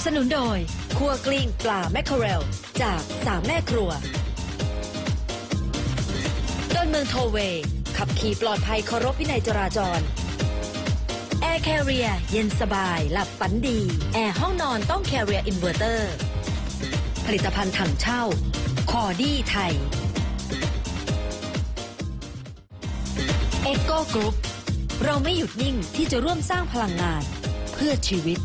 บสนุนโดยครัวกลิ้งปลาแมคเคอเรล จากสามแม่ครัวดอนเมืองโทเวย์ขับขี่ปลอดภัยเคารพวินัยจราจรแอร์แคเรียเย็นสบาย หลับฝันดี แอร์ห้องนอนต้องแคเรียอินเวอร์เตอร์ ผลิตภัณฑ์ถังเช่า คอดี้ไทยเอ็กโกกรุ๊ปเราไม่หยุดนิ่งที่จะร่วมสร้างพลังงาน เพื่อชีวิต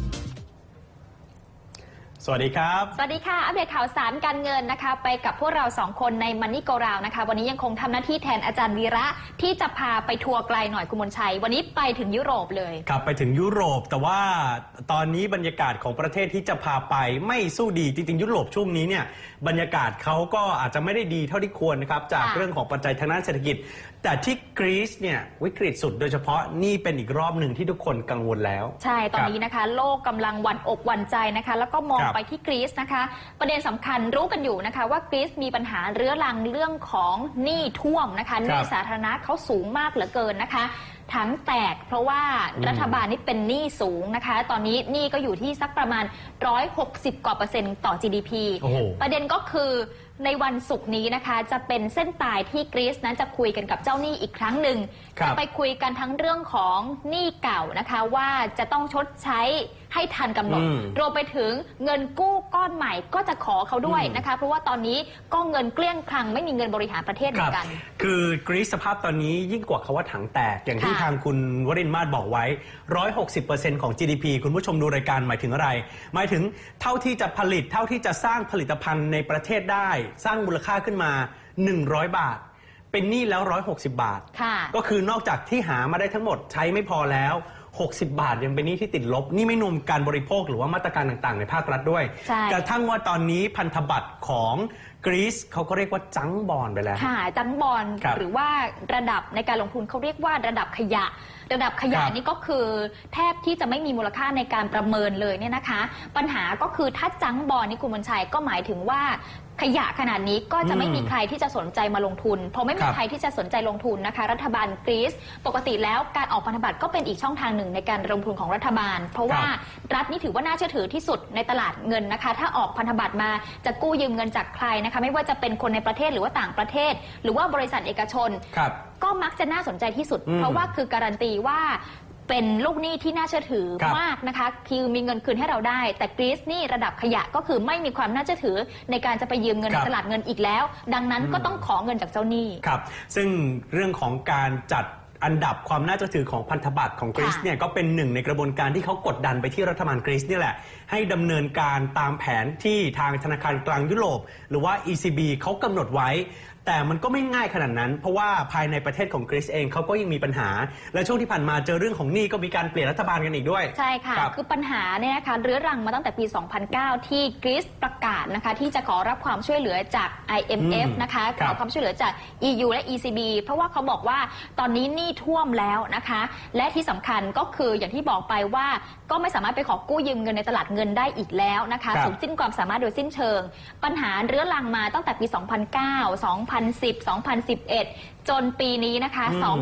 สวัสดีครับ สวัสดีค่ะ อัปเดตข่าวสารการเงินนะคะ ไปกับพวกเราสองคนในมันนี่โกราวนะคะ วันนี้ยังคงทำหน้าที่แทนอาจารย์วีระ ที่จะพาไปทัวร์ไกลหน่อยคุณมนชัย วันนี้ไปถึงยุโรปเลยกลับไปถึงยุโรป แต่ว่าตอนนี้บรรยากาศของประเทศที่จะพาไปไม่สู้ดีจริงๆ ยุโรปช่วงนี้เนี่ยบรรยากาศเขาก็อาจจะไม่ได้ดีเท่าที่ควรนะครับจากค่ะเรื่องของปัจจัยทางด้านเศรษฐกิจ แต่ที่กรีซเนี่ยวิกฤตสุดโดยเฉพาะนี่เป็นอีกรอบหนึ่งที่ทุกคนกังวลแล้ว ใช่ตอนนี้นะคะ โลกกำลังหวันอกหวันใจนะคะ แล้วก็มองครับไปที่กรีซนะคะ ประเด็นสำคัญรู้กันอยู่นะคะ ว่ากรีซมีปัญหาเรื้อรังเรื่องของหนี้ท่วมนะคะหนี้สาธารณะเขาสูงมากเหลือเกินนะคะทั้งแตกเพราะว่าอืมรัฐบาลนี่เป็นหนี้สูงนะคะ ตอนนี้หนี้ก็อยู่ที่สักประมาณ 160 กว่าเปอร์เซ็นต์ต่อ GDP โอ้โหประเด็นก็คือในวันศุกร์นี้นะคะ จะเป็นเส้นตายที่กรีซนั้นจะคุยกันกับเจ้าหนี้อีกครั้งหนึ่งครับจะไปคุยกันทั้งเรื่องของหนี้เก่านะคะ ว่าจะต้องชดใช้ให้ทันกำหนดอืมรวมไปถึงเงินกู้ก้อนใหม่ก็จะขอเขาด้วยอืมนะคะ เพราะว่าตอนนี้ก็เงินเกลี้ยงคลังไม่มีเงินบริหารประเทศเหคมืรัอนกัน คือกรีซสภาพตอนนี้ยิ่งกว่าคาว่าถังแตก อย่างที่ค่ะทางคุณวรินทร์มาศบอกไว้ 160%ของ GDP คุณผู้ชมดูรายการหมายถึงอะไร หมายถึงเท่าที่จะผลิตเท่าที่จะสร้างผลิตภัณฑ์ในประเทศได้สร้างมูลค่าขึ้นมา 100 บาท เป็นหนี้แล้ว 160 บาท ค่ะก็คือนอกจากที่หามาได้ทั้งหมดใช้ไม่พอแล้ว 60 บาทยังเป็นหนี้ที่ติดลบ นี่ไม่รวมการบริโภคหรือว่ามาตรการต่างๆ ในภาครัฐด้วย ใช่ กระทั่งว่าตอนนี้พันธบัตรของกรีซเขาก็เรียกว่าจังบอลไปแล้ว ค่ะจังบอลครับหรือว่าระดับในการลงทุนเขาเรียกว่าระดับขยะ ระดับขยะครับ นี่ก็คือแทบที่จะไม่มีมูลค่าในการประเมินเลยเนี่ยนะคะ ปัญหาก็คือถ้าจังบอลนี่คุณมนชัยก็หมายถึงว่า ขยะขนาดนี้ก็จะไม่อืมมีใครที่จะสนใจมาลงทุน เพราะไม่คมีรับใครที่จะสนใจลงทุนนะคะ รัฐบาลกรีซปกติแล้วการออกพันธบัตรก็เป็นอีกช่องทางหนึ่งในการลงทุนของรัฐบาล เพราะว่ารัฐนี่ถือว่าน่าเชื่อถือที่สุดในตลาดเงินนะคะ ถ้าออกพันธบัตรมาจะกู้ยืมเงินจากใครนะคะ ไม่ว่าจะเป็นคนในประเทศหรือว่าต่างประเทศ หรือว่าบริษัทเอกชนครับก็มักจะน่าสนใจที่สุดอืมเพราะว่าคือการันตีว่า เป็นลูกหนี้ที่น่าเชื่อถือครับมากนะคะ คือมีเงินคืนให้เราได้ แต่กรีซนี่ระดับขยะก็คือไม่มีความน่าเชื่อถือในการจะไปยืมเงินครัในบ ตลาดเงินอีกแล้ว ดังนั้นก็อืมต้องขอเงินจากเจ้าหนี้ ครับ ซึ่งเรื่องของการจัดอันดับความน่าเชื่อถือของพันธบัตรของกรีซค่ะเนี่ยก็เป็นหนึ่งในกระบวนการที่เขากดดันไปที่รัฐบาลกรีซนี่แหละ ให้ดำเนินการตามแผนที่ทางธนาคารกลางยุโรป หรือว่า ECB เขากำหนดไว้ แต่มันก็ไม่ง่ายขนาดนั้น เพราะว่าภายในประเทศของกรีซเองเขาก็ยังมีปัญหา และช่วงที่ผ่านมาเจอเรื่องของหนี้ก็มีการเปลี่ยนรัฐบาลกันอีกด้วย ใช่ค่ะรับคือปัญหาเนี่ยนะคะเรื้อรังมาตั้งแต่ปี 2009 ที่กรีซประกาศนะคะที่จะขอรับความช่วยเหลือจาก IMF อืมนะคะครัขบอความช่วยเหลือจาก EU และ ECB เพราะว่าเขาบอกว่าตอนนี้หนี้ท่วมแล้วนะคะ และที่สำคัญก็คืออย่างที่บอกไปว่าก็ไม่สามารถไปขอกู้ยืมเงินในตลาดเงินได้อีกแล้วนะคะครับ สูญสิ้นความสามารถโดยสิ้นเชิง ปัญหาเรื้อรังมาตั้งแต่ปี 2009 2010 2011 จนปีนี้นะคะอืม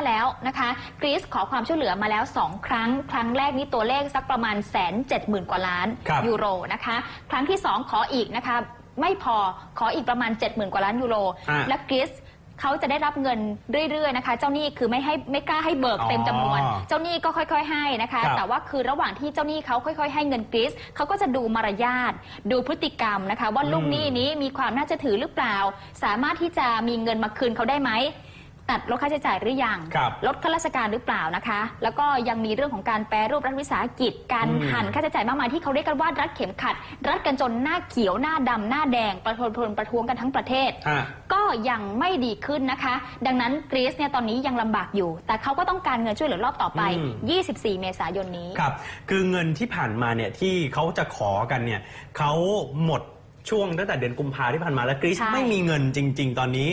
2015 แล้วนะคะ กรีซขอความช่วยเหลือมาแล้ว 2 ครั้ง ครั้งแรกนี่ตัวเลขสักประมาณแสนเจ็ดหมื่นกว่าล้านครับยูโรนะคะ ครั้งที่ 2 ขออีกนะคะ ไม่พอขออีกประมาณ 70,000 กว่าล้านยูโรอ่าและกรีซ เขาจะได้รับเงินเรื่อยๆนะคะ เจ้าหนี้คือไม่ให้ไม่กล้าให้เบิกเต็มจำนวนอ๋อเจ้าหนี้ก็ค่อย ๆ ให้นะคะครับแต่ว่าคือระหว่างที่เจ้าหนี้เขาค่อย ๆ ให้เงินกรีซเขาก็จะดูมารยาทดูพฤติกรรมนะคะ ว่าอืมลูกหนี้นี้มีความน่าจะถือหรือเปล่า สามารถที่จะมีเงินมาคืนเขาได้ไหม ตัดลดค่าใช้จ่ายหรือยังครับลดข้าราชการหรือเปล่านะคะ แล้วก็ยังมีเรื่องของการแปรรูปรัฐวิสาหกิจ การอืม หั่นค่าใช้จ่ายมากมายที่เขาเรียกกันว่ารัดเข็มขัด รัดกันจนหน้าเขียวหน้าดำหน้าแดงประทนพลประท้วงกันทั้งประเทศ อะ ก็ยังไม่ดีขึ้นนะคะ ดังนั้นกรีซเนี่ยตอนนี้ยังลำบากอยู่ แต่เขาก็ต้องการเงินช่วยเหลือรอบต่อไป อืม24 เมษายนนี้ ครับคือเงินที่ผ่านมาเนี่ยที่เขาจะขอกันเนี่ยเขาหมดช่วงตั้งแต่เดือนกุมภาที่ผ่านมาแล้วกรีซใช่ ไม่มีเงินจริง ๆ ตอนนี้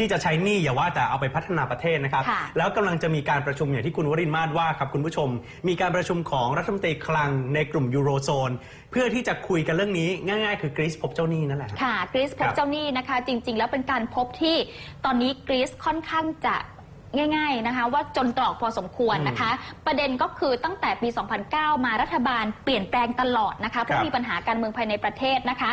ที่จะใช้หนี้อย่าว่าแต่เอาไปพัฒนาประเทศนะครับ ค่ะ แล้วกำลังจะมีการประชุมอย่างที่คุณวรินทร์มาศว่าครับคุณผู้ชม มีการประชุมของรัฐมนตรีคลังในกลุ่มยูโรโซน เพื่อที่จะคุยกันเรื่องนี้ง่ายๆ คือกรีซพบเจ้าหนี้นั่นแหละ ค่ะกรีซพครับบเจ้าหนี้นะคะ จริง ๆ แล้วเป็นการพบที่ตอนนี้กรีซค่อนข้างจะง่ายๆนะคะ ว่าจนตรอกพอสมควรนะคะ ประเด็นก็คือตั้งแต่ปี 2009 มารัฐบาลเปลี่ยนแปลงตลอดนะคะเพครัราะบมีปัญหาการเมืองภายในประเทศนะคะ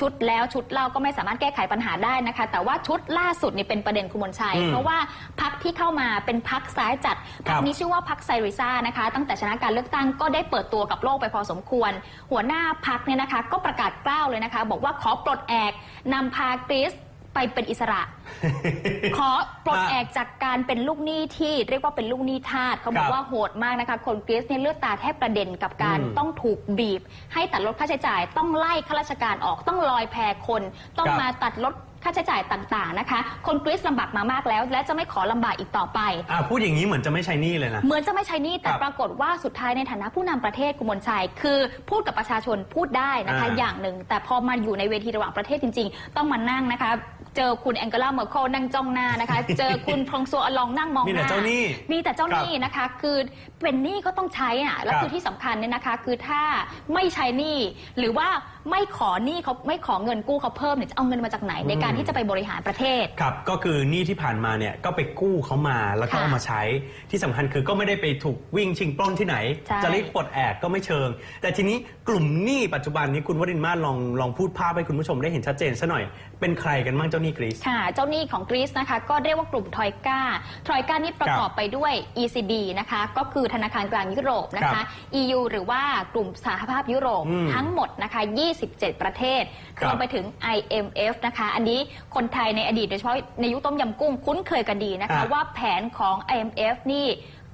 ชุดแล้วชุดเล่าก็ไม่สามารถแก้ไขปัญหาได้นะคะ แต่ว่าชุดล่าสุดนี่เป็นประเด็นคุณมนชัยอืมเพราะว่าพักที่เข้ามาเป็นพักซ้ายจัดครัพับนี้ชื่อว่าพักไซริซ่านะคะ ตั้งแต่ชนะการเลือกตั้งก็ได้เปิดตัวกับโลกไปพอสมควร หัวหน้าพักเนี่ยนะคะ ก็ประกาศกล้าวเลยนะคะ บอกว่าขอปลดแอกนำพากรีซ ไปเป็นอิสระ ขอปลดแอกจากการเป็นลูกหนี้ที่เรียกว่าเป็นลูกหนี้ทาสเขาบอครักบว่าโหดมากนะคะคนกรีซเนี่ยเลือดตาแทบกระเด็นกับการอืมต้องถูกบีบ ให้ตัดลดค่าใช้จ่าย ต้องไล่ข้าราชการออกต้องลอยแพคน ต้องครับมาตัดลดค่าใช้จ่ายต่างๆนะคะ คนกรีซลำบากมามากแล้ว และจะไม่ขอลำบากอีกต่อไป อ่าพูดอย่างนี้เหมือนจะไม่ใช้หนี่เลยนะ เหมือนจะไม่ใช้หนี่แต่ครับปรากฏว่าสุดท้ายในฐานะผู้นำประเทศกุมลชัย คือพูดกับประชาชนพูดได้นะคะ อ่าอย่างหนึ่ง แต่พอมาอยู่ในเวทีระหว่างประเทศจริง ๆ ต้องมานั่งนะคะ เจอคุณแองเกลาเมอร์เคิลนั่งจ้องหน้านะคะ เจอคุณฟรองซัวอลองนั่งมองหมีน้าแต่เจ้าหนี้มีแต่เจ้าหนี้นะคะ คือเป็นหนี้ก็ต้องใช้อะแล้วครับคือที่สำคัญเนี่ยนะคะ คือถ้าไม่ใช้หนี้หรือว่า ไม่ขอหนี้เขาไม่ขอเงินกู้เขาเพิ่มเนี่ยจะเอาเงินมาจากไหนในการที่จะไปบริหารประเทศ ครับ ก็คือหนี้ที่ผ่านมาเนี่ยก็ไปกู้เขามาแล้วก็ค่ะเอามาใช้ที่สำคัญคือก็ไม่ได้ไปถูกวิ่งชิงปล้นที่ไหน ใช่ จะเรียกปลดแอกก็ไม่เชิง แต่ทีนี้กลุ่มหนี้ปัจจุบันนี้คุณวรินทร์มาศลองลองพูดภาพให้คุณผู้ชมได้เห็นชัดเจนซะหน่อย เป็นใครกันบ้างเจ้าหนี้กรีซ ค่ะ เจ้าหนี้ของกรีซนะคะก็เรียกว่ากลุ่มทอยกาทอยกานี่ประกอบไปด้วย ECB นะคะก็คือธนาคารกลางยุโรปนะครัคะ บ EU หรือว่ากลุ่มสหภาพยุโรปอืม ทั้งหมดนะคะ27 ประเทศครับรวมไปถึง IMF นะคะ อันนี้คนไทยในอดีตโดยเฉพาะในยุคต้มยำกุ้งคุ้นเคยกันดีนะคะอะว่าแผนของ IMF นี่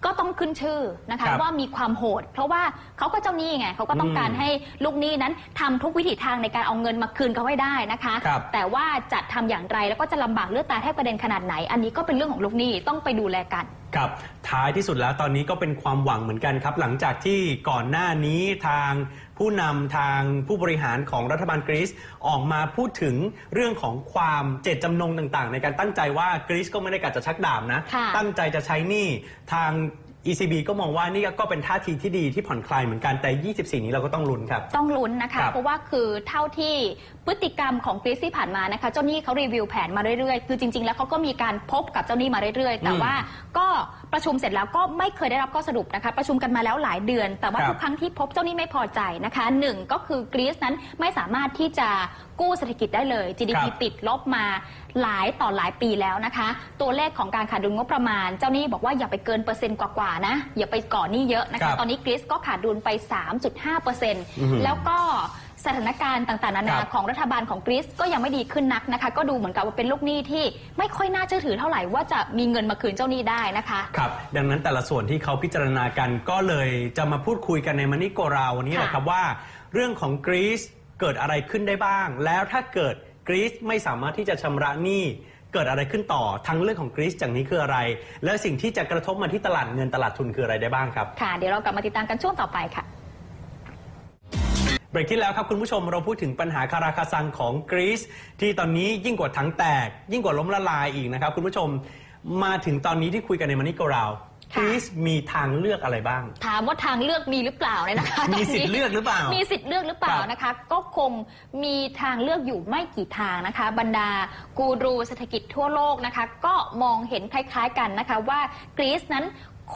ก็ต้องขึ้นชื่อนะคะครับว่ามีความโหด เพราะว่าเขาก็เจ้าหนี้ไงเขาก็ต้องการอืมให้ลูกหนี้นั้นทำทุกวิถีทางในการเอาเงินมาคืนเขาให้ได้นะคะครับแต่ว่าจะทำอย่างไรแล้วก็จะลำบากเลือดตาแทบกระเด็นขนาดไหน อันนี้ก็เป็นเรื่องของลูกหนี้ต้องไปดูแลกัน ครับท้ายที่สุดแล้วตอนนี้ก็เป็นความหวังเหมือนกันครับ หลังจากที่ก่อนหน้านี้ทางผู้นำทางผู้บริหารของรัฐบาลกรีซออกมาพูดถึงเรื่องของความเจตจำนงต่างๆ ในการตั้งใจว่ากรีซก็ไม่ได้กะจะชักดาบนะค่ะตั้งใจจะใช้หนี้ทาง ECB ก็มองว่านี่ก็เป็นท่าทีที่ดีที่ผ่อนคลายเหมือนกันแต่ 24 นี้เราก็ต้องลุ้นครับ ต้องลุ้นนะคะครับเพราะว่าคือเท่าที่พฤติกรรมของกรีซที่ผ่านมานะคะ เจ้าหนี้เขารีวิวแผนมาเรื่อยๆ คือจริง ๆ แล้วเขาก็มีการพบกับเจ้าหนี้มาเรื่อยๆ แต่อืมว่าก็ ประชุมเสร็จแล้วก็ไม่เคยได้รับข้อสรุปนะคะ ประชุมกันมาแล้วหลายเดือน แต่ว่าครับทุกครั้งที่พบเจ้าหนี้ไม่พอใจนะคะหนึ่งก็คือกรีซนั้นไม่สามารถที่จะกู้เศรษฐกิจได้เลย GDP ครับติดลบมาหลายต่อหลายปีแล้วนะคะ ตัวเลขของการขาดดุลงบประมาณ เจ้าหนี้บอกว่าอย่าไปเกินเปอร์เซ็นต์กว่าๆนะ อย่าไปก่อหนี้เยอะนะครัคะบตอนนี้กรีซก็ขาดดุลไป 3.5เปอร์เซ็นต์อือหือแล้วก็ สถานการณ์ต่างๆนานาครับ ของรัฐบาลของกรีซก็ยังไม่ดีขึ้นนักนะคะ ก็ดูเหมือนกับว่าเป็นลูกหนี้ที่ไม่ค่อยน่าเชื่อถือเท่าไหร่ว่าจะมีเงินมาคืนเจ้าหนี้ได้นะคะ ครับดังนั้นแต่ละส่วนที่เขาพิจารณากันก็เลยจะมาพูดคุยกันในมันนี่โกราวันนี้แหละค่ะครับว่า เรื่องของกรีซเกิดอะไรขึ้นได้บ้าง แล้วถ้าเกิดกรีซไม่สามารถที่จะชำระหนี้เกิดอะไรขึ้นต่อทั้งเรื่องของกรีซจากนี้คืออะไร และสิ่งที่จะกระทบมาที่ตลาดเงินตลาดทุนคืออะไรได้บ้างครับ ค่ะ เดี๋ยวเรากลับมาติดตามกันช่วงต่อไปค่ะ เบรกที่แล้วครับคุณผู้ชมเราพูดถึงปัญหาคาราคาซังของกรีซที่ตอนนี้ยิ่งกว่าถังแตก ยิ่งกว่าล้มละลายอีกนะครับ คุณผู้ชมมาถึงตอนนี้ที่คุยกันในมันนี่โกราวกค่ะรีซมีทางเลือกอะไรบ้าง ถามว่าทางเลือกมีหรือเปล่าเนี่ยนะคะมีสิทธิ์เลือกหรือเปล่า มีสิทธิ์เลือกหรือเปล่าครับนะคะ ก็คงมีทางเลือกอยู่ไม่กี่ทางนะคะ บรรดากูรูเศรษฐกิจทั่วโลกนะคะ ก็มองเห็นคล้าย ๆกันนะคะว่ากรีซนั้น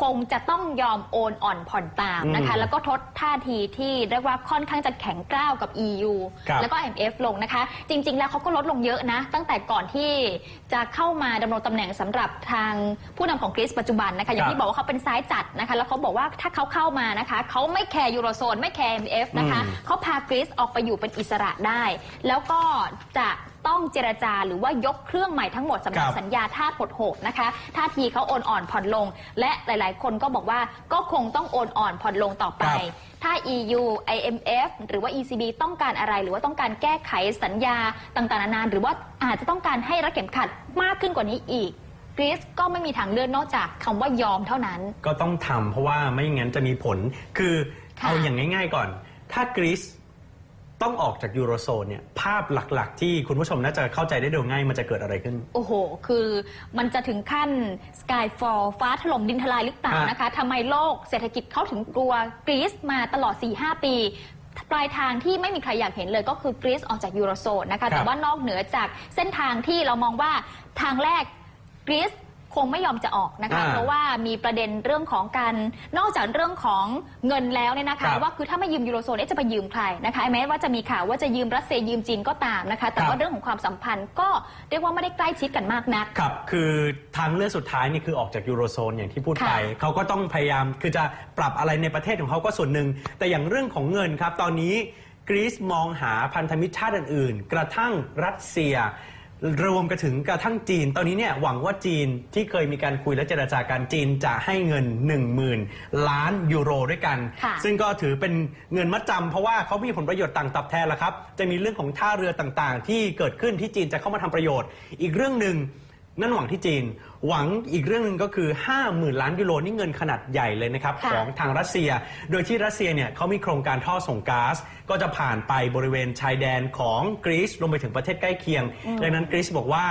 คงจะต้องยอมโอนอ่อนผ่อนตามนะคะอืมแล้วก็ทดท่าทีที่เรียกว่าค่อนข้างจะแข็งกร้าวกับ EU ครับแล้วก็ IMF ลงนะคะ จริง ๆ แล้วเขาก็ลดลงเยอะนะ ตั้งแต่ก่อนที่จะเข้ามาดำรงตำแหน่งสำหรับทางผู้นำของกรีซปัจจุบันนะคะ อย่างครับที่บอกว่าเขาเป็นซ้ายจัดนะคะ แล้วเขาบอกว่าถ้าเขาเข้ามานะคะเขาไม่แคร์ยูโรโซนไม่แคร์ IMF นะคะอืมเขาพากรีซออกไปอยู่เป็นอิสระได้ แล้วก็จะ ต้องเจรจาหรือว่ายกเครื่องใหม่ทั้งหมดสำหรับครับ สัญญาทาสหดโหดนะคะท่าทีเขาโอนอ่อนผ่อนลง และหลาย ๆ คนก็บอกว่าก็คงต้องโอนอ่อนผ่อนลงต่อไปครับถ้า EU IMF หรือว่า ECB ต้องการอะไร หรือว่าต้องการแก้ไขสัญญาต่าง ๆ นานาหรือว่าอาจจะต้องการให้รัดเข็มขัดมากขึ้นกว่านี้อีกกรีซก็ไม่มีทางเลือกนอกจากคำว่ายอมเท่านั้น ก็ต้องทำเพราะว่าไม่งั้นจะมีผล คือค่ะเอาอย่างง่าย ๆ ก่อน ถ้ากรีซ ต้องออกจากยูโรโซนเนี่ยภาพหลักๆ ที่คุณผู้ชมน่าจะเข้าใจได้โดยง่ายมันจะเกิดอะไรขึ้น โอ้โห คือมันจะถึงขั้น Skyfall ฟ้าถล่มดินทลายหรือเปล่าฮะนะคะทำไมโลกเศรษฐกิจเขาถึงกลัวกรีซมาตลอด 4-5 ปีปลายทางที่ไม่มีใครอยากเห็นเลยก็คือกรีซออกจากยูโรโซนนะคะ แต่ว่านอกเหนือจากเส้นทางที่เรามองว่าทางแรกกรีซ คงไม่ยอมจะออกนะคะ อ่าเพราะว่ามีประเด็นเรื่องของการนอกจากเรื่องของเงินแล้วเนี่ยนะครัคะ บว่าคือถ้าไม่ยืมยูโรโซนเอ๊ะจะไปยืมใครนะคะแม้ว่าจะมีข่าวว่าจะยืมรัสเซียยืมจีนก็ตามนะคะ แต่ครับว่าเรื่องของความสัมพันธ์ก็เรียกว่าไม่ได้ใกล้ชิดกันมากนัก ครับ คือทางเลือกสุดท้ายนี่คือออกจากยูโรโซนอย่างที่พูดไป ค่ะเขาก็ต้องพยายาม คือจะปรับอะไรในประเทศของเขาก็ส่วนหนึ่ง แต่อย่างเรื่องของเงินครับ ตอนนี้กรีซมองหาพันธมิตรชาติอื่นๆ กระทั่งรัสเซีย รวมกระถึงกระทั่งจีน ตอนนี้เนี่ยหวังว่าจีนที่เคยมีการคุยและเจรจากันจีนจะให้เงิน 10,000 ล้านยูโรด้วยกันค่ะซึ่งก็ถือเป็นเงินมัดจำเพราะว่าเขามีผลประโยชน์ต่างตอบแทนละครับ จะมีเรื่องของท่าเรือต่างๆ ที่เกิดขึ้นที่จีนจะเข้ามาทำประโยชน์ อีกเรื่องหนึ่ง นั่นหวังที่จีน หวังอีกเรื่องหนึ่งก็คือ 50,000 ล้านยูโรนี่เงินขนาดใหญ่เลยนะครับค่ะของทางรัสเซีย โดยที่รัสเซียเนี่ยเขามีโครงการท่อส่งก๊าซก็จะผ่านไปบริเวณชายแดนของกรีซรวมไปถึงประเทศใกล้เคียง ดังนั้นกรีซบอกว่า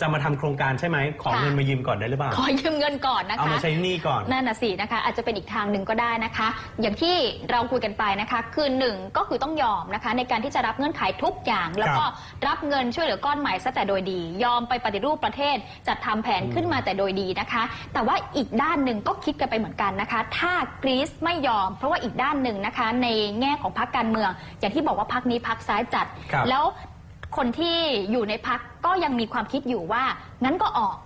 จะมาทำโครงการใช่ไหมขอค่ะ เงินมายืมก่อนได้หรือเปล่า ขอยืมเงินก่อนนะคะ เอามาใช้หนี้ก่อน นั่นน่ะสินะคะอาจจะเป็นอีกทางหนึ่งก็ได้นะคะ อย่างที่เราคุยกันไปนะคะ คือหนึ่งก็คือต้องยอมนะคะ ในการที่จะรับเงื่อนไขทุกอย่าง แล้วก็รับเงินช่วยเหลือก้อนใหม่ซะแต่โดยดี ยอมไปปฏิรูปประเทศจัดทำแผนขึ้นมาแต่โดยดีนะคะ แต่ว่าอีกด้านหนึ่งก็คิดกันไปเหมือนกันนะคะ ถ้ากรีซไม่ยอม เพราะว่าอีกด้านหนึ่งนะคะ ในแง่ของพรรคการเมือง อย่างที่บอกว่าพรรคนี้พรรคซ้ายจัด ครับ แล้ว คนที่อยู่ในพักก็ยังมีความคิดอยู่ว่างั้นก็ออก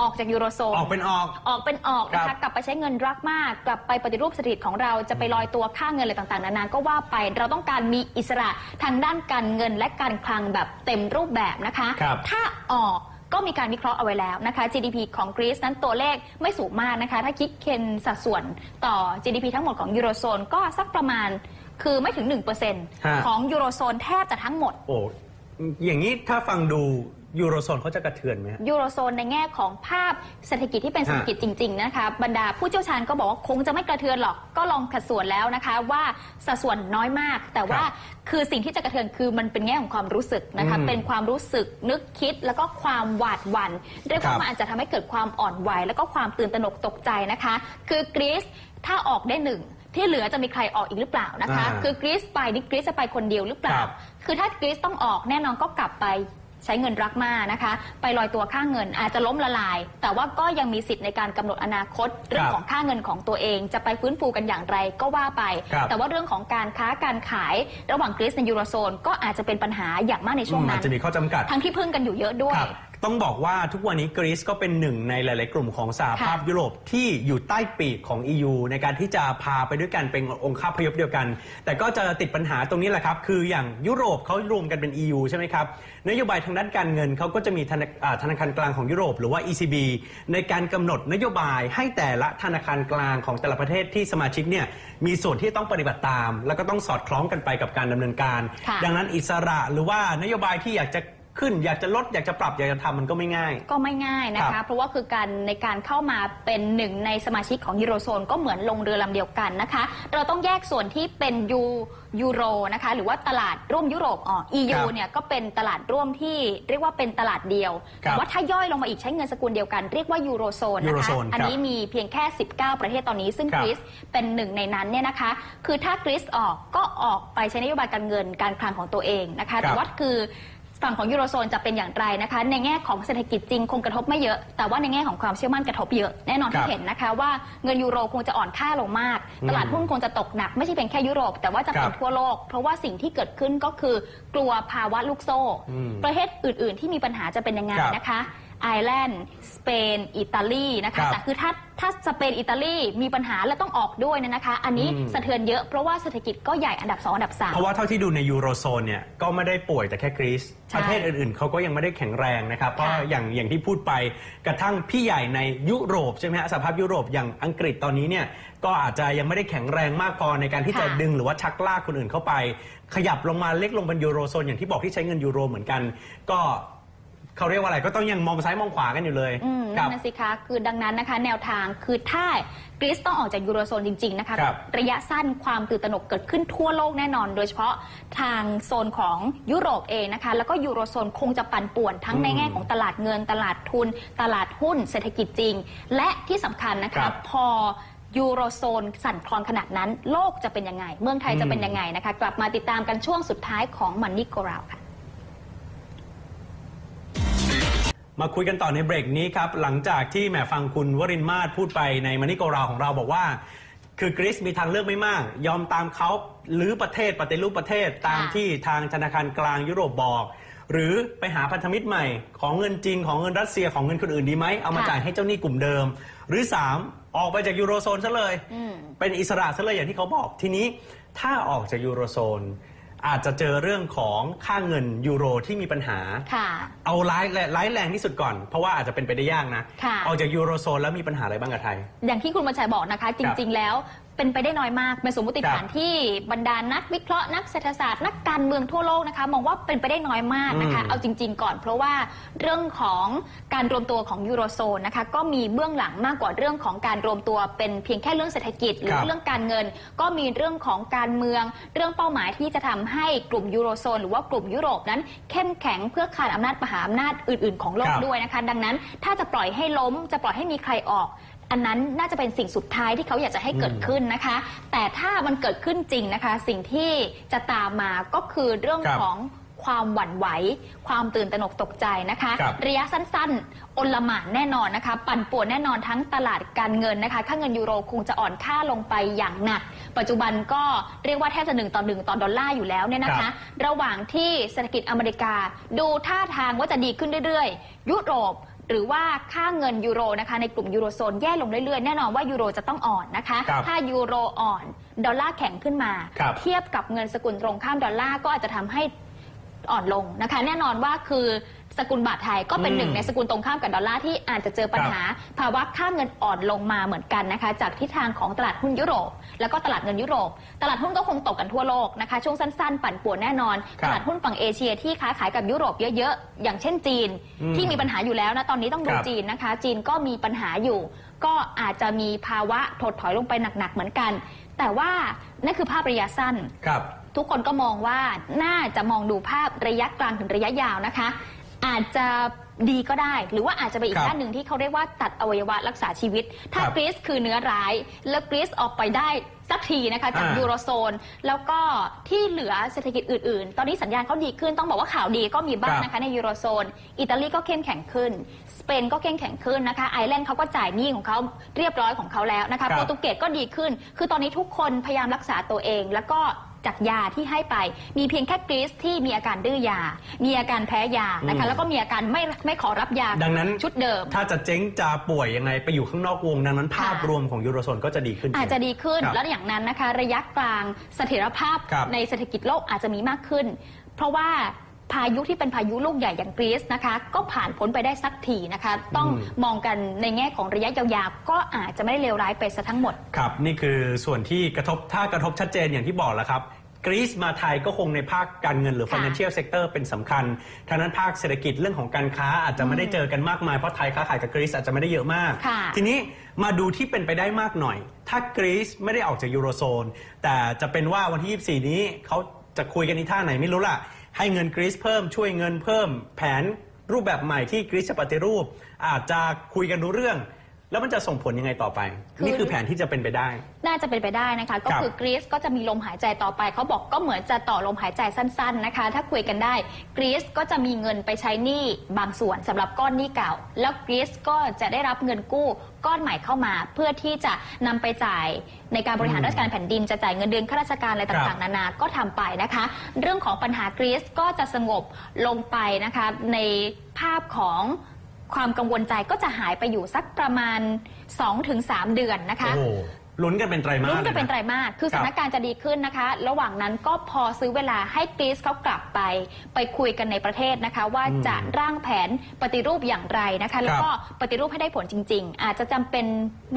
ออกจากยูโรโซนออกเป็นออก ออกเป็นออกนะครัคะบ กลับไปใช้เงินรักมาก กลับไปปฏิรูปเศรษฐกิจของเราจะไปลอยตัวค่าเงินอะไรต่างๆนานาก็ว่าไปเราต้องการมีอิสระทางด้านการเงินและการคลังแบบเต็มรูปแบบนะคะ ครับ ถ้าออกก็มีการวิเคราะห์เอาไว้แล้วนะคะ GDP ของกรีซนั้นตัวเลขไม่สูงมากนะคะ ถ้าคิดเคนสัดส่วนต่อ GDP ทั้งหมดของยูโรโซนก็สักประมาณคือไม่ถึง1%ของยูโรโซนแทบจะทั้งหมด โอ้ อย่างนี้ถ้าฟังดูยูโรโซนเขาจะกระเทือนไหมฮะ ยูโรโซนในแง่ของภาพเศรษฐกิจที่เป็นเศรษฐกิจจริง ๆ นะคะ บรรดาผู้เชี่ยวชาญก็บอกว่าคงจะไม่กระเทือนหรอก ก็ลองขัดส่วนแล้วนะคะว่าสัดส่วนน้อยมาก แต่ว่าครับคือสิ่งที่จะกระเทือนคือมันเป็นแง่ของความรู้สึกนะคะอืมเป็นความรู้สึกนึกคิดแล้วก็ความหวาดหวั่นเรียกครัว่าบมันอาจจะทำให้เกิดความอ่อนไหวแล้วก็ความตื่นตระหนกตกใจนะคะ คือกรีซถ้าออกได้หนึ่ง ที่เหลือจะมีใครออกอีกหรือเปล่านะคะ อ่า คือกรีซไปนี่กรีซจะไปคนเดียวหรือเปล่า ครับ คือถ้ากรีซต้องออกแน่นอนก็กลับไปใช้เงินรักมานะคะ ไปลอยตัวค่าเงินอาจจะล้มละลาย แต่ว่าก็ยังมีสิทธิ์ในการกำหนดอนาคต เรื่องของค่าเงินของตัวเอง จะไปฟื้นฟูกันอย่างไรก็ว่าไป ครับแต่ว่าเรื่องของการค้าการขายระหว่างกรีซในยูโรโซน ก็อาจจะเป็นปัญหาอย่างมากในช่วงอืมนั้อาจนจะมีข้อจำกัด ทั้งที่พึ่งกันอยู่เยอะด้วย ครับ ต้องบอกว่าทุกวันนี้กรีซก็เป็นหนึ่งในหลาย ๆ กลุ่มของสหภาพค่ะยุโรปที่อยู่ใต้ปีกของ EU ในการที่จะพาไปด้วยกันเป็นองค์คาพยพเดียวกัน แต่ก็จะติดปัญหาตรงนี้แหละครับ คืออย่างยุโรปเขารวมกันเป็น EU ใช่ไหมครับนโยบายทางด้านการเงินเขาก็จะมีธนาอ่าธนาคารกลางของยุโรป หรือว่า ECB ในการกำหนดนโยบายให้แต่ละธนาคารกลางของแต่ละประเทศที่สมาชิกเนี่ยมีส่วนที่ต้องปฏิบัติตาม แล้วก็ต้องสอดคล้องกันไปกับการดำเนินการค่ะดังนั้นอิสระหรือว่านโยบายที่อยากจะ ขึ้นอยากจะลดอยากจะปรับอยากจะทำมันก็ไม่ง่าย ก็ไม่ง่ายนะครัคะ บเพราะว่าคือการในการเข้ามาเป็นหนึ่งในสมาชิกของยูโรโซนก็เหมือนลงเรือลำเดียวกันนะคะ เราต้องแยกส่วนที่เป็นยูยูโรนะคะ หรือว่าตลาดร่วมยุโรปอ๋อ EU ครับเนี่ยก็เป็นตลาดร่วมที่เรียกว่าเป็นตลาดเดียวครับแต่ว่าถ้าย่อยลงมาอีกใช้เงินสกุลเดียวกันเรียกว่ายูโรโซนยูนะโรคะโซนอันนี้มีเพียงแค่ 19 ประเทศตอนนี้ ซึ่งครับกรีซเป็นหนึ่งในนั้นเนี่ยนะคะ คือถ้ากรีซออกก็ออกไปใช้นโยบายการเงินการคลังของตัวเองนะคะ แต่ว่าคือ ฝั่งของยูโรโซนจะเป็นอย่างไรนะคะ ในแง่ของเศรษฐกิจจริงคงกระทบไม่เยอะ แต่ว่าในแง่ของความเชื่อมั่นกระทบเยอะแน่นอนครัที่บเห็นนะคะว่าเงินยูโรคงจะอ่อนค่าลงมากอืมตลาดหุ้นคงจะตกหนักไม่ใช่เพียงแค่ยุโรป แต่ว่าจะเป็นครับทั่วโลก เพราะว่าสิ่งที่เกิดขึ้นก็คือกลัวภาวะลูกโซ่อืมประเทศอื่น ๆ ที่มีปัญหาจะเป็นยังไงครับนะคะ ไอร์แลนด์ สเปน อิตาลีนะครัคะ บแต่คือถ้าถ้าสเปน อิตาลีมีปัญหาและต้องออกด้วยเนยนะคะ อันนี้อืม สะเทือนเยอะเพราะว่าเศรษฐกิจก็ใหญ่อันดับสองอันดับสามเพราะว่าเท่าที่ดูในยูโรโซนเนี่ยก็ไม่ได้ป่วยแต่แค่กรีซใช่ประเทศอื่นๆเขาก็ยังไม่ได้แข็งแรงนะครับ เพราะค่ะอย่างอย่างที่พูดไปกระทั่งพี่ใหญ่ในยุโรปใช่ไหมฮะสหภาพยุโรปอย่างอังกฤษตอนนี้เนี่ยก็อาจจะยังไม่ได้แข็งแรงมากพอในการที่จะค่ะ ดึงหรือว่าชักลากคนอื่นเข้าไป ขยับลงมาเล็กลงเป็นยูโรโซนอย่างที่บอกที่ใช้เงินยูโรเหมือนกัน ก็ เขาเรียกว่าอะไรก็ต้องยังมองซ้ายมองขวากันอยู่เลยอืมครันั่บ นนะสิคะคือดังนั้นนะคะ แนวทางคือถ้ากรีซต้องออกจากยูโรโซนจริง ๆ นะคะ ครับระยะสั้นความตื่นตระหนกเกิดขึ้นทั่วโลกแน่นอน โดยเฉพาะทางโซนของยุโรปเองนะคะ แล้วก็ยูโรโซนคงจะปั่นป่วนทั้งในแง่ของตลาดเงิน ตลาดทุน ตลาดหุ้น เศรษฐกิจจริง และที่สำคัญนะครัคะ บ พอยูโรโซนสั่นคลอนขนาดนั้น โลกจะเป็นยังไง เมืองไทยจะเป็นยังไงนะคะ กลับมาติดตามกันช่วงสุดท้ายของมันนี่โกราวค่ะ มาคุยกันต่อในเบรกนี้ครับ หลังจากที่แหมฟังคุณวรินมาศพูดไปในมานิโกราของเราบอกว่า คือกรีซมีทางเลือกไม่มาก ยอมตามเขาหรือประเทศปฏิรูปประเทศตามที่ทางธนาคารกลางยุโรปบอก หรือไปหาพันธมิตรใหม่ ของเงินจริงของเงินรัสเซียของเงินคนอื่นดีไหมเอามาจ่ายให้เจ้าหนี้กลุ่มเดิม หรือ 3 ออกไปจากยูโรโซนซะเลย เป็นอิสระซะเลยอย่างที่เขาบอกทีนี้ถ้าออกจากยูโรโซน อาจจะเจอเรื่องของค่าเงินยูโรที่มีปัญหา ค่ะ เอาร้ายแรงร้ายแรงที่สุดก่อน เพราะว่าอาจจะเป็นไปได้ยากนะ ค่ะ ออกจากยูโรโซนแล้วมีปัญหาอะไรบ้างกับไทย อย่างที่คุณบัญชัยบอกนะคะ จริง ๆ แล้ว เป็นไปได้น้อยมากเป็นสมมติฐานครับที่บรรดานักวิเคราะห์นักเศรษฐศาสตร์นักการเมืองทั่วโลกนะคะมองว่าเป็นไปได้น้อยมากนะคะอืมเอาจริง ๆ ก่อนเพราะว่าเรื่องของการรวมตัวของยูโรโซนนะคะก็มีเบื้องหลังมากกว่าเรื่องของการรวมตัวเป็นเพียงแค่เรื่องเศรษฐกิจหรือครับเรื่องการเงิน ก็มีเรื่องของการเมือง เรื่องเป้าหมายที่จะทำให้กลุ่มยูโรโซนหรือว่ากลุ่มยุโรปนั้น เข้มแข็งเพื่อขานอำนาจมหาอำนาจอื่น ๆ ของโลคกรับด้วยนะคะ ดังนั้นถ้าจะปล่อยให้ล้มจะปล่อยให้มีใครออก อันนั้นน่าจะเป็นสิ่งสุดท้ายที่เขาอยากจะให้เกิดขึ้นนะคะ แต่ถ้ามันเกิดขึ้นจริงนะคะ สิ่งที่จะตามมาก็คือเรื่องครับของความหวั่นไหว ความตื่นตระหนกตกใจนะคะ ครับระยะสั้นๆ อนลหมานแน่นอนนะคะ ปั่นป่วนแน่นอนทั้งตลาดการเงินนะคะ ค่าเงินยูโรคงจะอ่อนค่าลงไปอย่างหนัก ปัจจุบันก็เรียกว่าแทบจะหนึ่งต่อหนึ่งต่อดอลลาร์อยู่แล้วเนี่ยนะครัคะ บ ระหว่างที่เศรษฐกิจอเมริกา ดูท่าทางว่าจะดีขึ้นเรื่อยๆ ยุโรป หรือว่าค่าเงินยูโรนะคะในกลุ่มยูโรโซนแย่ลงเรื่อยๆ แน่นอนว่ายูโรจะต้องอ่อนนะคะ ครับถ้ายูโรอ่อน ดอลลาร์แข็งขึ้นมา ครับ เทียบกับเงินสกุลตรงข้ามดอลลาร์ก็อาจจะทำให้ อ่อนลงนะคะ แน่นอนว่าคือสกุลบาทไทยก็เป็นอืมหนึ่งในสกุลตรงข้ามกับดอลลาร์ที่อาจจะเจอปัญหา ภาวะค่าเงินอ่อนลงมาเหมือนกันนะคะ จากทิศทางของตลาดหุ้นยุโรป แล้วก็ตลาดเงินยุโรป ตลาดหุ้นก็คงตกกันทั่วโลกนะคะ ช่วงสั้นๆ ปั่นป่วนแน่นอนครับตลาดหุ้นฝั่งเอเชียที่ค้าขายกับยุโรปเยอะๆ อย่างเช่นจีนอืมที่มีปัญหาอยู่แล้วนะตอนนี้ต้องดูครับจีนนะคะ จีนก็มีปัญหาอยู่ ก็อาจจะมีภาวะถดถอยลงไปหนักๆเหมือนกัน แต่ว่านั่นคือภาพระยะสั้นครับ ทุกคนก็มองว่าน่าจะมองดูภาพระยะกลางถึงระยะยาวนะคะ อาจจะดีก็ได้ หรือว่าอาจจะเป็นอีคกรับด้านหนึ่งที่เขาเรียกว่าตัดอวัยวะรักษาชีวิต ถ้าครับกรีซคือเนื้อร้าย แล้วกรีซออกไปได้สักทีนะคะจากอ่ายูโรโซน แล้วก็ที่เหลือเศรษฐกิจอื่น ๆ ตอนนี้สัญญาณเขาดีขึ้นต้องบอกว่าข่าวดีก็มีบ้างนะคะในยูโรโซน อิตาลีก็เข้มแข็งขึ้น สเปนก็เข้มแข็งขึ้นนะคะไอร์แลนด์เขาก็จ่ายหนี้ของเขาเรียบร้อยของเขาแล้วนะครัคะบโปรตุเกสก็ดีขึ้น คือตอนนี้ทุกคนพยายามรักษาตัวเอง แล้วก็ จากยาที่ให้ไป มีเพียงแค่กรีซที่มีอาการดื้อยา มีอาการแพ้ยานะคะอืมแล้วก็มีอาการไม่ไม่ขอรับยาดังนั้นชุดเดิม ถ้าจะเจ๊งจะป่วยยังไงไปอยู่ข้างนอกวงดังนั้นภาพค่ะรวมของยูโรโซนก็จะดีขึ้น อาจจะดีขึ้นครับแล้วอย่างนั้นนะคะ ระยะกลางเสถียรภาพครับในเศรษฐกิจโลกอาจจะมีมากขึ้น เพราะว่า พายุที่เป็นพายุลูกใหญ่อย่างกรีซนะคะ ก็ผ่านพ้นไปได้สักทีนะคะ ต้องอืมมองกันในแง่ของระยะยาวๆก็อาจจะไม่ได้เลวร้ายไปซะทั้งหมด ครับ นี่คือส่วนที่กระทบถ้ากระทบชัดเจนอย่างที่บอกแล้วครับกรีซมาไทยก็คงในภาคการเงินหรือค่ะ financial sector เป็นสำคัญทางนั้นภาคเศรษฐกิจเรื่องของการค้าอาจจะไม่ได้เจอกันมากมาย เพราะไทยค้าขายกับกรีซอาจจะไม่ได้เยอะมากค่ะทีนี้มาดูที่เป็นไปได้มากหน่อย ถ้ากรีซไม่ได้ออกจากยูโรโซน แต่จะเป็นว่าวันที่ 24 นี้เขาจะคุยกันอีท่าไหนไม่รู้ล่ะ ให้เงินกรีซเพิ่มช่วยเงินเพิ่ม แผนรูปแบบใหม่ที่กรีซจะปฏิรูป อาจจะคุยกันรู้เรื่อง แล้วมันจะส่งผลยังไงต่อไปคือนี่คือแผนที่จะเป็นไปได้ น่าจะเป็นไปได้นะคะ ก็ครับคือกรีซก็จะมีลมหายใจต่อไปเขาบอกก็เหมือนจะต่อลมหายใจสั้น ๆนะคะ ถ้าคุยกันได้กรีซก็จะมีเงินไปใช้หนี้บางส่วนสำหรับก้อนหนี้เก่า แล้วกรีซก็จะได้รับเงินกู้ ก้อนใหม่เข้ามา เพื่อที่จะนำไปจ่ายในการบริหารอืมราชการแผ่นดินจะจ่ายเงินเดือนข้าราชการอะไรครัต่างบๆนานาก็ทำไปนะคะ เรื่องของปัญหากรีซก็จะสงบลงไปนะคะในภาพของความกังวลใจก็จะหายไปอยู่สักประมาณ 2-3 เดือนนะคะ โอ้โห ลุ้นกันเป็นไตรมาสลุ้นกันเป็นไตรลยะมาสคือครัสบถานการณ์จะดีขึ้นนะคะ ระหว่างนั้นก็พอซื้อเวลาให้กรีซเขากลับไป ไปคุยกันในประเทศนะคะ ว่าอืมจะร่างแผนปฏิรูปอย่างไรนะคะ แล้วก็ปฏิรูปให้ได้ผลจริง ๆ อาจจะจำเป็น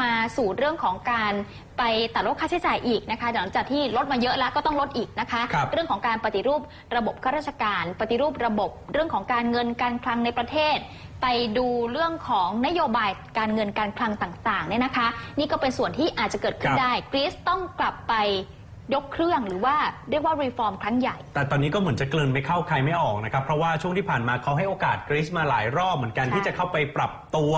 มาสู่เรื่องของการไปตัดลดค่าใช้จ่ายอีกนะคะหลังจากที่ลดมาเยอะแล้วก็ต้องลดอีกนะคะครับเรื่องของการปฏิรูประบบข้าราชการ ปฏิรูประบบเรื่องของการเงินการคลังในประเทศ ไปดูเรื่องของนโยบายการเงินการคลังต่างๆเนี่ยนะคะ นี่ก็เป็นส่วนที่อาจจะเกิดขึ้นครับได้กรีซต้องกลับไป ยกเครื่องหรือว่าเรียกว่ารีฟอร์มครั้งใหญ่ แต่ตอนนี้ก็เหมือนจะเกลืนไม่เข้าใครไม่ออกนะครับ เพราะว่าช่วงที่ผ่านมาเขาให้โอกาสกรีซมาหลายรอบเหมือนกันใช่ที่จะเข้าไปปรับตัว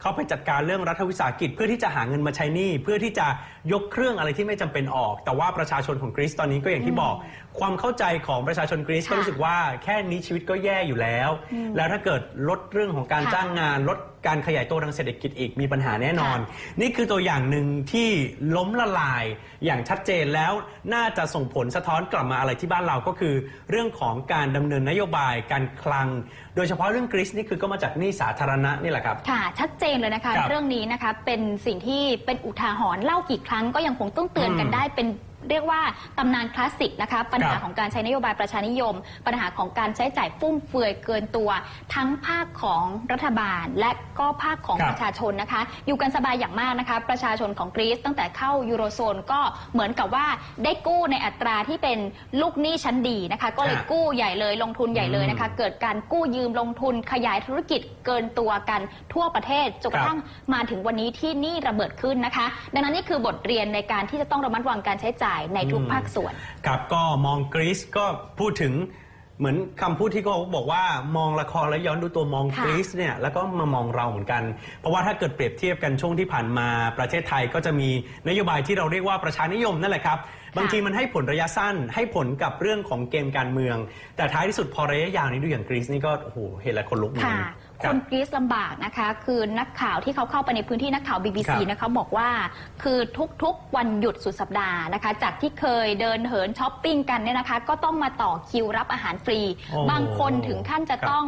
เข้าไปจัดการเรื่องรัฐวิสาหกิจ เพื่อที่จะหาเงินมาใช้หนี้เพื่อที่จะยกเครื่องอะไรที่ไม่จำเป็นออก แต่ว่าประชาชนของกรีซตอนนี้ก็อย่างที่บอก ความเข้าใจของประชาชนกรีซก็ค่ะรู้สึกว่าแค่นี้ชีวิตก็แย่อยู่แล้ว แล้วถ้าเกิดลดเรื่องของการค่ะจ้างงานลด การขยายตัวทางเศรษฐกิจอีกมีปัญหาแน่นอน นี่คือตัวอย่างหนึ่งที่ล้มละลายอย่างชัดเจนแล้วน่าจะส่งผลสะท้อนกลับมาอะไรที่บ้านเราก็คือ เรื่องของการดำเนินนโยบายการคลัง โดยเฉพาะเรื่องกรีซนี่คือก็มาจากหนี้สาธารณะนี่แหละครับค่ะชัดเจนเลยนะคะครับเรื่องนี้นะคะเป็นสิ่งที่เป็นอุทาหรณ์เล่ากี่ครั้งก็ยังคงต้องเตือนกันอืมได้เป็น เรียกว่าตำนานคลาสสิกนะคะปัญหาครับของการใช้นโยบายประชานิยม ปัญหาของการใช้จ่ายฟุ่มเฟือยเกินตัว ทั้งภาคของรัฐบาล และก็ภาคของครับประชาชนนะคะ อยู่กันสบายอย่างมากนะคะ ประชาชนของกรีซตั้งแต่เข้ายูโรโซนก็เหมือนกับว่าได้กู้ในอัตราที่เป็นลูกหนี้ชั้นดีนะคะ ก็เลยฮะกู้ใหญ่เลยลงทุนใหญ่เลยนะคะ เกิดการกู้ยืมลงทุนขยายธุรกิจเกินตัวกันทั่วประเทศจนกระทั่งมาถึงวันนี้ที่หนี่ระเบิดขึ้นนะคะ ดังนั้นนี่คือบทเรียนในการที่จะต้องระมัดระวังการใช้จ่ายในทุกอืมภาคส่วน ครับก็มองกรีซก็พูดถึงเหมือนคำพูดที่เขาบอกว่ามองละครแล้วย้อนดูตัวมองค่ะกรีซเนี่ยแล้วก็มามองเราเหมือนกัน เพราะว่าถ้าเกิดเปรียบเทียบกันช่วงที่ผ่านมาประเทศไทยก็จะมีนโยบายที่เราเรียกว่าประชานิยมนั่นแหละครับบางทีมันให้ผลระยะสั้นให้ผลกับเรื่องของเกมการเมือง แต่ท้ายที่สุดพอระยะยาวนี้ดูอย่างกรีซนี่ก็โอ้โหเห็นแล้วคนลุกเหมือน ค่ะกันครับนกรีซลำบากนะคะ คือนักข่าวที่เขาเข้าไปในพื้นที่นักข่าว BBC ครับนะคะบอกว่า คือทุกๆวันหยุดสุดสัปดาห์นะคะ จากที่เคยเดินเหินช้อปปิ้งกันเนี่ยนะคะ ก็ต้องมาต่อคิวรับอาหารฟรีโอ้บางคนถึงขั้นจะครับต้อง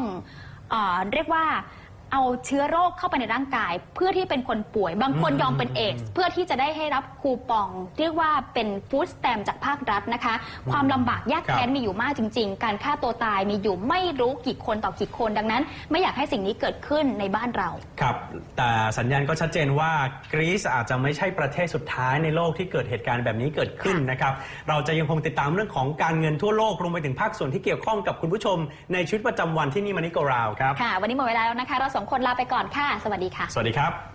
เออเรียกว่า เอาเชื้อโรคเข้าไปในร่างกาย เพื่อที่เป็นคนป่วย บางคนอืมยอมเป็นเอดส์เพื่อที่จะได้ให้รับคูปอง เรียกว่าเป็นฟู้ดสแตมจากภาครัฐนะคะ ความลำบากยากครับแค้นมีอยู่มากจริง ๆ การฆ่าตัวตายมีอยู่ไม่รู้กี่คนต่อกี่คนดังนั้น ไม่อยากให้สิ่งนี้เกิดขึ้นในบ้านเรา ครับ แต่สัญญาณก็ชัดเจนว่ากรีซอาจจะไม่ใช่ประเทศสุดท้ายในโลกที่เกิดเหตุการณ์แบบนี้เกิดขึ้นนะครับ เราจะยังคงติดตามเรื่องของการเงินทั่วโลกรวมไปถึงภาคส่วนที่เกี่ยวข้องกับคุณผู้ชม ในชีวิตประจำวันที่นี่มานิโกราวครับ ค่ะ วันนี้หมดเวลาแล้วนะคะ เราสองคนลาไปก่อนค่ะ สวัสดีค่ะ สวัสดีครับ